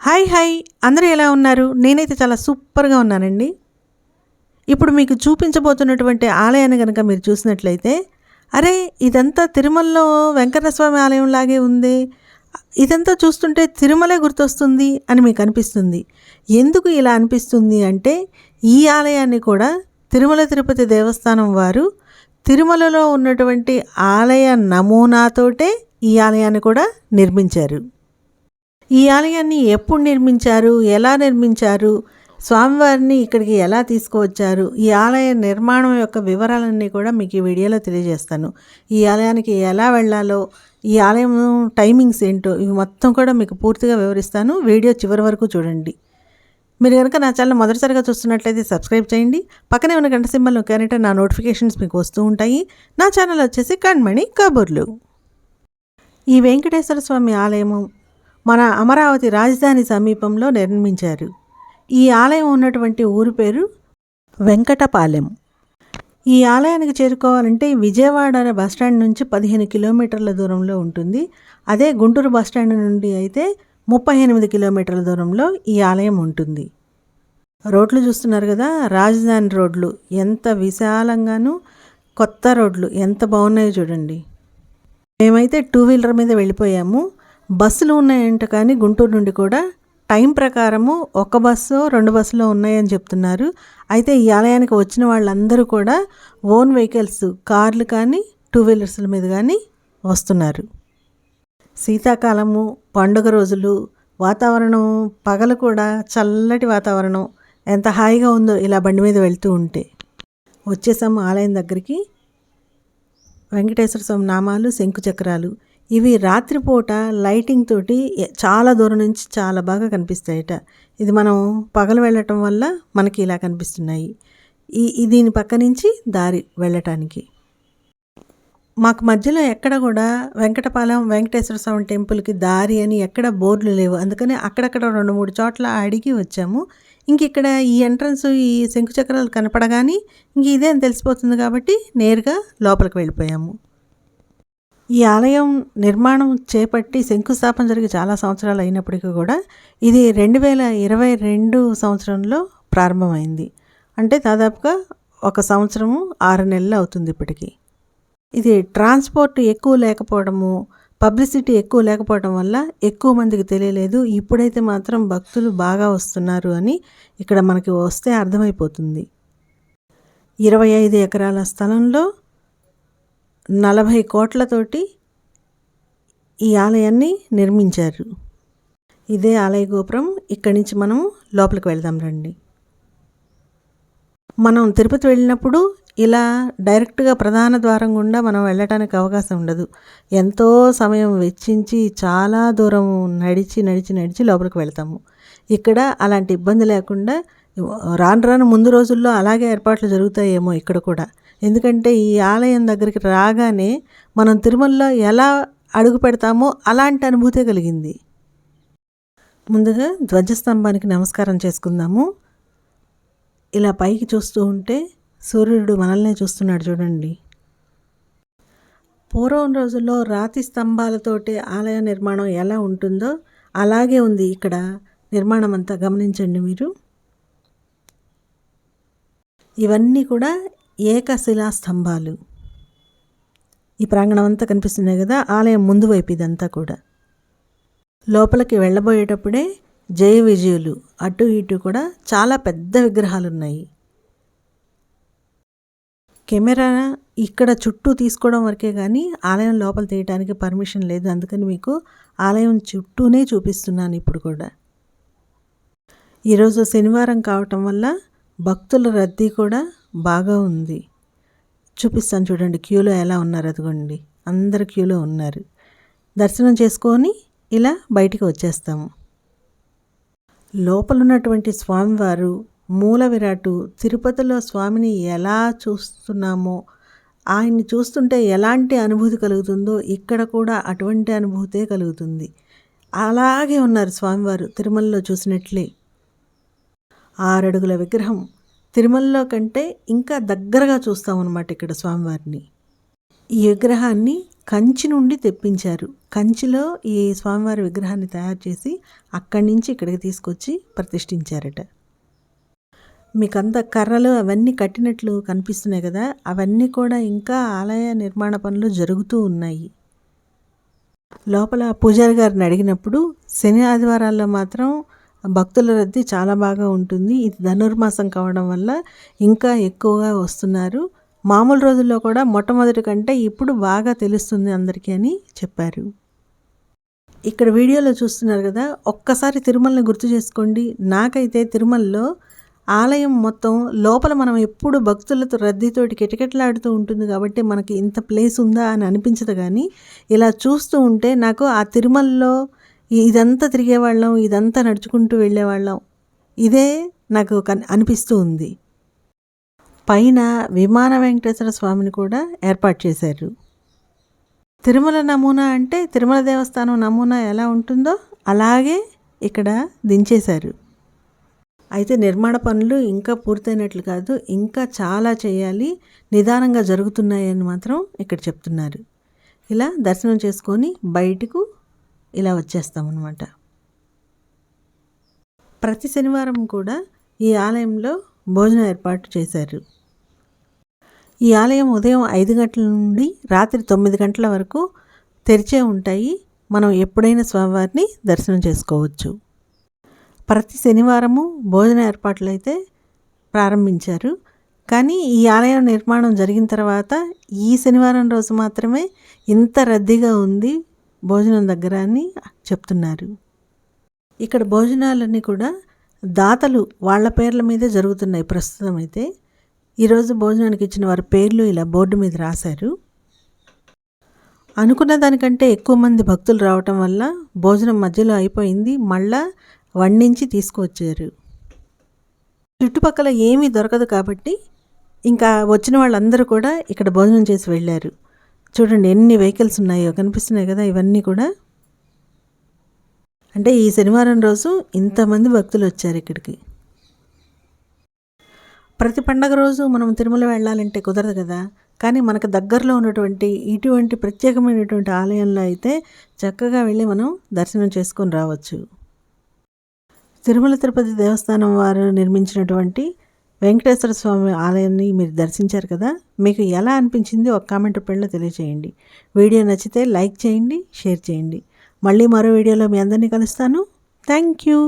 Hi hi. అందరూ ఎలా ఉన్నారు? నేనైతే చాలా సూపర్గా ఉన్నానండి. ఇప్పుడు మీకు చూపించబోతున్నటువంటి ఆలయాన్ని కనుక మీరు చూసినట్లయితే అరే ఇదంతా తిరుమలలో వెంకటస్వామి ఆలయం లాగే ఉంది. ఇదంతా చూస్తుంటే తిరుమలే గుర్తొస్తుంది అని మీకు అనిపిస్తుంది. ఎందుకు ఇలా అనిపిస్తుంది అంటే ఈ ఆలయాన్ని కూడా తిరుమల తిరుపతి దేవస్థానం వారు తిరుమలలో ఉన్నటువంటి ఆలయ నమూనాతోటే ఈ ఆలయాన్ని కూడా నిర్మించారు. ఈ ఆలయాన్ని ఎప్పుడు నిర్మించారు? ఎలా నిర్మించారు? స్వామివారిని ఇక్కడికి ఎలా తీసుకువచ్చారు? ఈ ఆలయ నిర్మాణం యొక్క వివరాలన్నీ కూడా మీకు ఈ వీడియోలో తెలియజేస్తాను. ఈ ఆలయానికి ఎలా వెళ్ళాలో ఈ ఆలయం టైమింగ్స్ ఏంటో ఇవి మొత్తం కూడా మీకు పూర్తిగా వివరిస్తాను. వీడియో చివరి వరకు చూడండి. మీరు కనుక నా ఛానల్ మొదటిసారిగా చూస్తున్నట్లయితే సబ్స్క్రైబ్ చేయండి. పక్కనే ఉన్న గంట సింబల్ నొక్కారంటే నా నోటిఫికేషన్స్ మీకు వస్తూ ఉంటాయి. నా ఛానల్ వచ్చేసి కణ్మణి కబుర్లు. ఈ వెంకటేశ్వర స్వామి ఆలయము మన అమరావతి రాజధాని సమీపంలో నిర్మించారు. ఈ ఆలయం ఉన్నటువంటి ఊరి పేరు వెంకటపాలెం. ఈ ఆలయానికి చేరుకోవాలంటే విజయవాడ బస్టాండ్ నుంచి పదిహేను కిలోమీటర్ల దూరంలో ఉంటుంది. అదే గుంటూరు బస్టాండ్ నుండి అయితే ముప్పై ఎనిమిది కిలోమీటర్ల దూరంలో ఈ ఆలయం ఉంటుంది. రోడ్లు చూస్తున్నారు కదా రాజధాని రోడ్లు. ఎంత విశాలంగాను కొత్త రోడ్లు. ఎంత బాగున్నాయో చూడండి. మేమైతే టూ వీలర్ మీద వెళ్ళిపోయాము. బస్సులు ఉన్నాయంట కానీ గుంటూరు నుండి కూడా టైం ప్రకారము ఒక బస్సు రెండు బస్సులు ఉన్నాయని చెప్తున్నారు. అయితే ఈ ఆలయానికి వచ్చిన వాళ్ళందరూ కూడా ఓన్ వెహికల్స్ కార్లు కానీ టూ వీలర్స్ల మీద కానీ వస్తున్నారు. శీతాకాలము పండుగ రోజులు వాతావరణం పగలు కూడా చల్లటి వాతావరణం. ఎంత హాయిగా ఉందో ఇలా బండి మీద వెళ్తూ ఉంటే. వచ్చేసాము ఆలయం దగ్గరికి. వెంకటేశ్వర స్వామి నామాలు శంకు చక్రాలు ఇవి రాత్రిపూట లైటింగ్ తోటి చాలా దూరం నుంచి చాలా బాగా కనిపిస్తాయట. ఇది మనం పగలు వెళ్ళటం వల్ల మనకి ఇలా కనిపిస్తున్నాయి. ఈ దీని పక్క నుంచి దారి వెళ్ళటానికి. మాకు మధ్యలో ఎక్కడ కూడా వెంకటపాలెం వెంకటేశ్వర స్వామి టెంపుల్కి దారి అని ఎక్కడ బోర్డులు లేవు. అందుకని అక్కడక్కడ రెండు మూడు చోట్ల అడిగి వచ్చాము. ఇంక ఇక్కడ ఈ ఎంట్రన్స్ ఈ శంకుచక్రాలు కనపడగానే ఇంక ఇదే అని తెలిసిపోతుంది కాబట్టి నేరుగా లోపలికి వెళ్ళిపోయాము. ఈ ఆలయం నిర్మాణం చేపట్టి శంకుస్థాపన జరిగి చాలా సంవత్సరాలు అయినప్పటికీ కూడా ఇది రెండు వేల ఇరవై రెండు సంవత్సరంలో ప్రారంభమైంది. అంటే దాదాపుగా ఒక సంవత్సరము ఆరు నెలలు అవుతుంది ఇప్పటికీ. ఇది ట్రాన్స్పోర్ట్ ఎక్కువ లేకపోవడము పబ్లిసిటీ ఎక్కువ లేకపోవడం వల్ల ఎక్కువ మందికి తెలియలేదు. ఇప్పుడైతే మాత్రం భక్తులు బాగా వస్తున్నారు అని ఇక్కడ మనకి వస్తే అర్థమైపోతుంది. ఇరవై ఐదు ఎకరాల స్థలంలో నలభై కోట్లతోటి ఈ ఆలయాన్ని నిర్మించారు. ఇదే ఆలయ గోపురం. ఇక్కడి నుంచి మనం లోపలికి వెళ్దాం రండి. మనం తిరుపతి వెళ్ళినప్పుడు ఇలా డైరెక్ట్గా ప్రధాన ద్వారం గుండా మనం వెళ్ళటానికి అవకాశం ఉండదు. ఎంతో సమయం వెచ్చించి చాలా దూరం నడిచి నడిచి నడిచి లోపలికి వెళ్తాము. ఇక్కడ అలాంటి ఇబ్బంది లేకుండా రాను రాను ముందు రోజుల్లో అలాగే ఏర్పాట్లు జరుగుతాయేమో ఇక్కడ కూడా. ఎందుకంటే ఈ ఆలయం దగ్గరికి రాగానే మనం తిరుమలలో ఎలా అడుగు పెడతామో అలాంటి అనుభూతే కలిగింది. ముందుగా ధ్వజస్తంభానికి నమస్కారం చేసుకుందాము. ఇలా పైకి చూస్తూ ఉంటే సూర్యుడు మనల్నే చూస్తున్నాడు చూడండి. పూర్వం రోజుల్లో రాతి స్తంభాలతోటి ఆలయ నిర్మాణం ఎలా ఉంటుందో అలాగే ఉంది ఇక్కడ నిర్మాణం అంతా. గమనించండి మీరు. ఇవన్నీ కూడా ఏకశిలా స్తంభాలు. ఈ ప్రాంగణం అంతా కనిపిస్తున్నాయి కదా ఆలయం ముందు వైపు ఇదంతా కూడా. లోపలికి వెళ్ళబోయేటప్పుడే జయ విజయులు అటు ఇటు కూడా చాలా పెద్ద విగ్రహాలు ఉన్నాయి కెమెరా ఇక్కడ చుట్టూ తీసుకోవడం వరకే కానీ ఆలయం లోపల తీయడానికి పర్మిషన్ లేదు. అందుకని మీకు ఆలయం చుట్టూనే చూపిస్తున్నాను ఇప్పుడు కూడా. ఈరోజు శనివారం కావటం వల్ల భక్తుల రద్దీ కూడా బాగా ఉంది. చూపిస్తాను చూడండి. క్యూలో ఎలా ఉన్నారు? అదిగోండి. అందరు క్యూలో ఉన్నారు. దర్శనం చేసుకొని ఇలా బయటికి వచ్చేస్తాము. లోపలున్నటువంటి స్వామివారు మూల విరాటు తిరుపతిలో స్వామిని ఎలా చూస్తున్నామో ఆయన్ని చూస్తుంటే ఎలాంటి అనుభూతి కలుగుతుందో ఇక్కడ కూడా అటువంటి అనుభూతే కలుగుతుంది. అలాగే ఉన్నారు స్వామివారు తిరుమలలో చూసినట్లే. ఆరడుగుల విగ్రహం తిరుమలలో కంటే ఇంకా దగ్గరగా చూస్తాం అనమాట ఇక్కడ స్వామివారిని. ఈ విగ్రహాన్ని కంచి నుండి తెప్పించారు. కంచిలో ఈ స్వామివారి విగ్రహాన్ని తయారు చేసి అక్కడి నుంచి ఇక్కడికి తీసుకొచ్చి ప్రతిష్ఠించారట. మీకంత కర్రలు అవన్నీ కట్టినట్లు కనిపిస్తున్నాయి కదా అవన్నీ కూడా ఇంకా ఆలయ నిర్మాణ పనులు జరుగుతూ ఉన్నాయి. లోపల పూజారి గారిని అడిగినప్పుడు శని ఆదివారాల్లో మాత్రం భక్తుల రద్దీ చాలా బాగా ఉంటుంది. ఇది ధనుర్మాసం కావడం వల్ల ఇంకా ఎక్కువగా వస్తున్నారు. మామూలు రోజుల్లో కూడా మొట్టమొదటి కంటే ఇప్పుడు బాగా తెలుస్తుంది అందరికీ అని చెప్పారు. ఇక్కడ వీడియోలో చూస్తున్నారు కదా ఒక్కసారి తిరుమలని గుర్తు చేసుకోండి. నాకైతే తిరుమలలో ఆలయం మొత్తం లోపల మనం ఎప్పుడు భక్తులతో రద్దీతోటి కిటకిటలాడుతూ ఉంటుంది కాబట్టి మనకి ఇంత ప్లేస్ ఉందా అని అనిపించదు కానీ ఇలా చూస్తూ ఉంటే నాకు ఆ తిరుమలలో ఇదంతా తిరిగేవాళ్ళం ఇదంతా నడుచుకుంటూ వెళ్ళేవాళ్ళం. ఇదే నాకు కన్ అనిపిస్తూ ఉంది. పైన విమాన వెంకటేశ్వర స్వామిని కూడా ఏర్పాటు చేశారు. తిరుమల నమూనా అంటే తిరుమల దేవస్థానం నమూనా ఎలా ఉంటుందో అలాగే ఇక్కడ దించేశారు. అయితే నిర్మాణ పనులు ఇంకా పూర్తయినట్లు కాదు ఇంకా చాలా చేయాలి నిదానంగా జరుగుతున్నాయని మాత్రం ఇక్కడ చెప్తున్నారు. ఇలా దర్శనం చేసుకొని బయటకు ఇలా వచ్చేస్తామన్నమాట. ప్రతి శనివారం కూడా ఈ ఆలయంలో భోజనం ఏర్పాటు చేశారు. ఈ ఆలయం ఉదయం ఐదు గంటల నుండి రాత్రి తొమ్మిది గంటల వరకు తెరిచే ఉంటాయి. మనం ఎప్పుడైనా స్వామివారిని దర్శనం చేసుకోవచ్చు. ప్రతి శనివారము భోజన ఏర్పాట్లు అయితే ప్రారంభించారు. కానీ ఈ ఆలయం నిర్మాణం జరిగిన తర్వాత ఈ శనివారం రోజు మాత్రమే ఇంత రద్దీగా ఉంది. భోజనం దగ్గర అని చెప్తున్నారు. ఇక్కడ భోజనాలన్నీ కూడా దాతలు వాళ్ళ పేర్ల మీదే జరుగుతున్నాయి ప్రస్తుతం అయితే. ఈరోజు భోజనానికి ఇచ్చిన వారి పేర్లు ఇలా బోర్డు మీద రాశారు. అనుకున్న దానికంటే ఎక్కువ మంది భక్తులు రావటం వల్ల భోజనం మధ్యలో అయిపోయింది మళ్ళా వండించి తీసుకువచ్చారు. చుట్టుపక్కల ఏమీ దొరకదు కాబట్టి ఇంకా వచ్చిన వాళ్ళందరూ కూడా ఇక్కడ భోజనం చేసి వెళ్ళారు. చూడండి ఎన్ని వెహికల్స్ ఉన్నాయో కనిపిస్తున్నాయి కదా ఇవన్నీ కూడా. అంటే ఈ శనివారం రోజు ఇంతమంది భక్తులు వచ్చారు ఇక్కడికి. ప్రతి పండగ రోజు మనం తిరుమల వెళ్ళాలంటే కుదరదు కదా కానీ మనకు దగ్గరలో ఉన్నటువంటి ఇటువంటి ప్రత్యేకమైనటువంటి ఆలయంలో అయితే చక్కగా వెళ్ళి మనం దర్శనం చేసుకొని రావచ్చు. తిరుమల తిరుపతి దేవస్థానం వారు నిర్మించినటువంటి వెంకటేశ్వర స్వామి ఆలయాన్ని మీరు దర్శించారు కదా మీకు ఎలా అనిపించింది ఒక కామెంట్ రూపంలో తెలియజేయండి వీడియో నచ్చితే లైక్ చేయండి షేర్ చేయండి. మళ్ళీ మరో వీడియోలో మీ అందరినీ కలుస్తాను. Thank you.